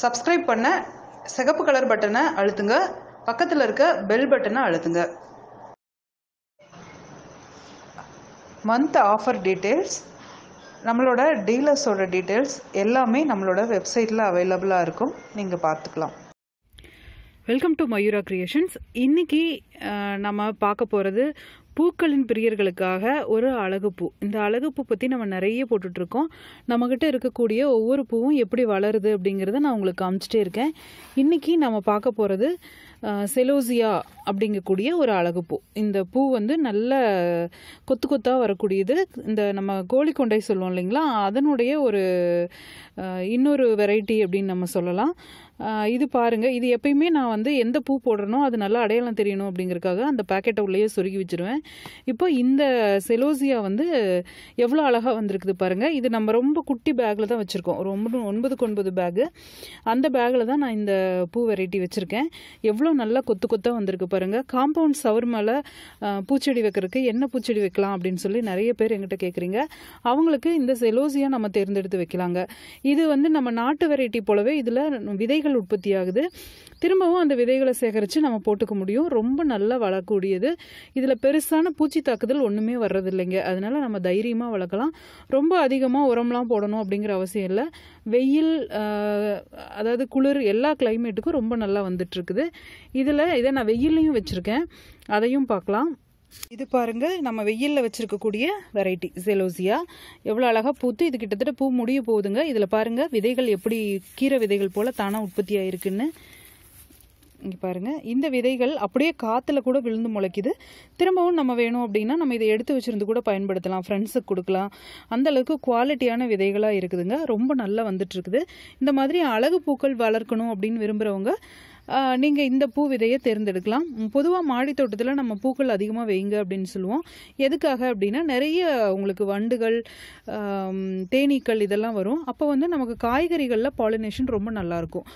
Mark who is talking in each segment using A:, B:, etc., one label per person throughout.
A: Subscribe பண்ண சிகப்பு colour பட்டனை அழுத்துங்க. பக்கத்தில் இருக்க பெல் பட்டனை அழுத்துங்க. மந்த் ஆஃபர் டீட்டெயில்ஸ் நம்மளோட டீலர்ஸோட டீட்டெயில்ஸ் எல்லாமே நம்மளோட வெப்சைட்டில் அவைலபிளாக இருக்கும். நீங்கள் பார்த்துக்கலாம்.
B: வெல்கம் டு மயூரா கிரியேஷன்ஸ் இன்றைக்கி நம்ம பார்க்க போகிறது பூக்களின் பிரியர்களுக்காக ஒரு அழகு பூ இந்த அழகு பூ பற்றி நம்ம நிறைய போட்டுட்ருக்கோம். நம்மக்கிட்ட இருக்கக்கூடிய ஒவ்வொரு பூவும் எப்படி வளருது அப்படிங்கிறத நான் உங்களுக்கு காமிச்சிட்டே இருக்கேன். இன்னைக்கு நம்ம பார்க்க போகிறது செலோசியா அப்படிங்கக்கூடிய ஒரு அழகு பூ இந்த பூ வந்து நல்ல கொத்து கொத்தாக வரக்கூடியது. இந்த நம்ம கோழிக்கொண்டை சொல்லுவோம் இல்லைங்களா? அதனுடைய ஒரு இன்னொரு வெரைட்டி அப்படின்னு நம்ம சொல்லலாம். இது பாருங்கள் இது எப்பயுமே நான் வந்து எந்த பூ போடுறனோ அது நல்லா அடையாளம் தெரியணும் அப்படிங்கிறக்காக அந்த பேக்கெட்டை உள்ளேயே சொருகி வச்சுருவேன். இப்போ இந்த செலோசியா வந்து எவ்வளோ அழகாக வந்திருக்குது பாருங்கள் இது நம்ம ரொம்ப குட்டி பேக்கில் தான் வச்சுருக்கோம். ஒரு ஒன்பது ஒன்பதுக்கு ஒன்பது பேகு அந்த பேக்கில் தான் நான் இந்த பூ வெரைட்டி வச்சுருக்கேன். எவ்வளோ நல்லா கொத்து கொத்தாக வந்திருக்கு பாருங்க. காம்பவுண்ட் சவர் மேலே பூச்செடி வைக்கிறதுக்கு என்ன பூச்செடி வைக்கலாம் அப்படின்னு சொல்லி நிறைய பேர் எங்கிட்ட கேட்குறீங்க அவங்களுக்கு இந்த செலோசியா நம்ம தேர்ந்தெடுத்து வைக்கலாங்க. இது வந்து நம்ம நாட்டு வெரைட்டி போலவே இதில் விதைகள் உற்பத்தி ஆகுது. திரும்பவும் அந்த விதைகளை சேகரித்து நம்ம போட்டுக்க முடியும். ரொம்ப நல்லா வளரக்கூடியது. இதில் பெருசாக பெருசான பூச்சி தாக்குதல் ஒன்றுமே வர்றதில்லைங்க. அதனால நம்ம தைரியமாக வளர்க்கலாம். ரொம்ப அதிகமாக உரம்லாம் போடணும் அப்படிங்கிற அவசியம் இல்லை. வெயில் அதாவது குளிர் எல்லா கிளைமேட்டுக்கும் ரொம்ப நல்லா வந்துட்டுருக்குது. இதில் இதை நான் வெயில்லையும் வச்சுருக்கேன். அதையும் பார்க்கலாம். இது பாருங்கள் நம்ம வெயிலில் வச்சுருக்கக்கூடிய வெரைட்டி செலோசியா எவ்வளோ அழகாக பூத்து இது கிட்டத்தட்ட பூ முடிய போகுதுங்க. இதில் பாருங்கள் விதைகள் எப்படி கீரை விதைகள் போல் தானாக உற்பத்தி ஆயிருக்குன்னு. இங்கே பாருங்க. இந்த விதைகள் அப்படியே காற்றுல கூட விழுந்து முளைக்குது. திரும்பவும் நம்ம வேணும் அப்படின்னா நம்ம இதை எடுத்து வச்சுருந்து கூட பயன்படுத்தலாம். ஃப்ரெண்ட்ஸுக்கு கொடுக்கலாம். அந்த அளவுக்கு குவாலிட்டியான விதைகளாக இருக்குதுங்க. ரொம்ப நல்லா வந்துட்டு இருக்குது. இந்த மாதிரி அழகு பூக்கள் வளர்க்கணும் அப்படின்னு விரும்புகிறவங்க நீங்கள் இந்த பூ விதையை தேர்ந்தெடுக்கலாம். பொதுவாக மாடித்தோட்டத்தில் நம்ம பூக்கள் அதிகமாக வைங்க அப்படின்னு சொல்லுவோம். எதுக்காக அப்படின்னா நிறைய உங்களுக்கு வண்டுகள் தேனீக்கள் இதெல்லாம் வரும். அப்போ வந்து நமக்கு காய்கறிகளில் பாலினேஷன் ரொம்ப நல்லா இருக்கும்.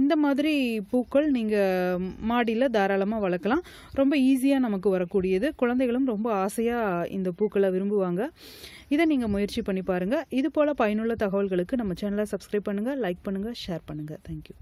B: இந்த மாதிரி பூக்கள் நீங்கள் மாடியில் தாராளமாக வளர்க்கலாம். ரொம்ப ஈஸியாக நமக்கு வரக்கூடியது. குழந்தைகளும் ரொம்ப ஆசையாக இந்த பூக்களை விரும்புவாங்க. இதை நீங்கள் முயற்சி பண்ணி பாருங்கள் இது போல் பயனுள்ள தகவல்களுக்கு நம்ம சேனலை சப்ஸ்கிரைப் பண்ணுங்கள் லைக் பண்ணுங்கள் ஷேர் பண்ணுங்கள் தேங்க்யூ